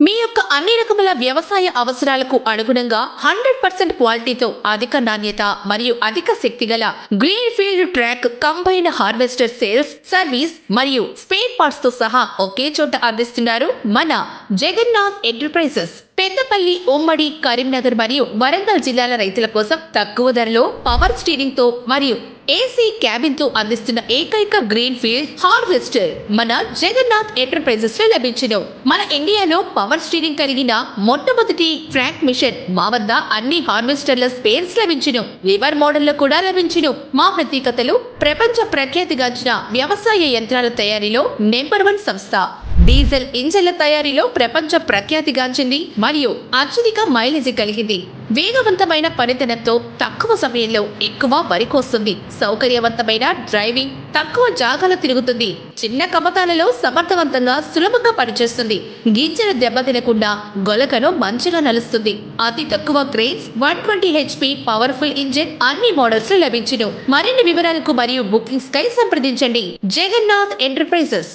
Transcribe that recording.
మీ యొక్క అన్ని రకముల వ్యవసాయ అవసరాలకు అనుగుణంగా హండ్రెడ్ పర్సెంట్ క్వాలిటీతో అధిక నాణ్యత మరియు అధిక శక్తి గల green field track combine harvester sales service మరియు స్పేర్ పార్ట్స్తో సహా ఒకే చోట అందిస్తున్నారు మన జగన్నాథ్ ఎంటర్ప్రైజెస్. పెద్దపల్లి ఉమ్మడి కరీంనగర్ మరియు వరంగల్ జిల్లాల రైతుల కోసం తక్కువ ధరలో పవర్ స్టీరింగ్తో మరియు ఏసీ క్యాబిన్తో అందిస్తున్న ఏకైక గ్రీన్ ఫీల్డ్ హార్వెస్టర్ మన జగన్నాథ్ ఎంటర్ప్రైజెస్లో లభించును. మన ఇండియాలో పవర్ స్టీరింగ్ కలిగిన మొట్టమొదటి ట్రాక్ మిషన్ మా వద్ద అన్ని హార్వెస్టర్ల స్పేర్స్ లభించును. రివర్ మోడల్లో కూడా లభించును. మా ప్రత్యేకతలు ప్రపంచ ప్రఖ్యాతిగాంచిన వ్యవసాయ యంత్రాల తయారీలో నెంబర్ వన్ సంస్థ. డీజిల్ ఇంజన్ల తయారీలో ప్రపంచ ప్రఖ్యాతిగాంచింది మరియు అత్యధిక మైలేజ్ కలిగింది. వేగవంతమైన పనితనంతో తక్కువ సమయంలో ఎక్కువ వరి కోస్తుంది. సౌకర్యవంతమైన డ్రైవింగ్ తక్కువ జాగాలో తిరుగుతుంది. చిన్న కమతాలలో సమర్థవంతంగా సులభంగా పనిచేస్తుంది. గింజలు దెబ్బతినకుండా గొలకను మంచిగా నలుస్తుంది. అతి తక్కువ craze one twenty HP powerful engine అన్ని మోడల్స్ లభించును. మరిన్ని వివరాలకు మరియు బుకింగ్స్ కై సంప్రదించండి. జగన్నాథ్ ఎంటర్ప్రైజెస్.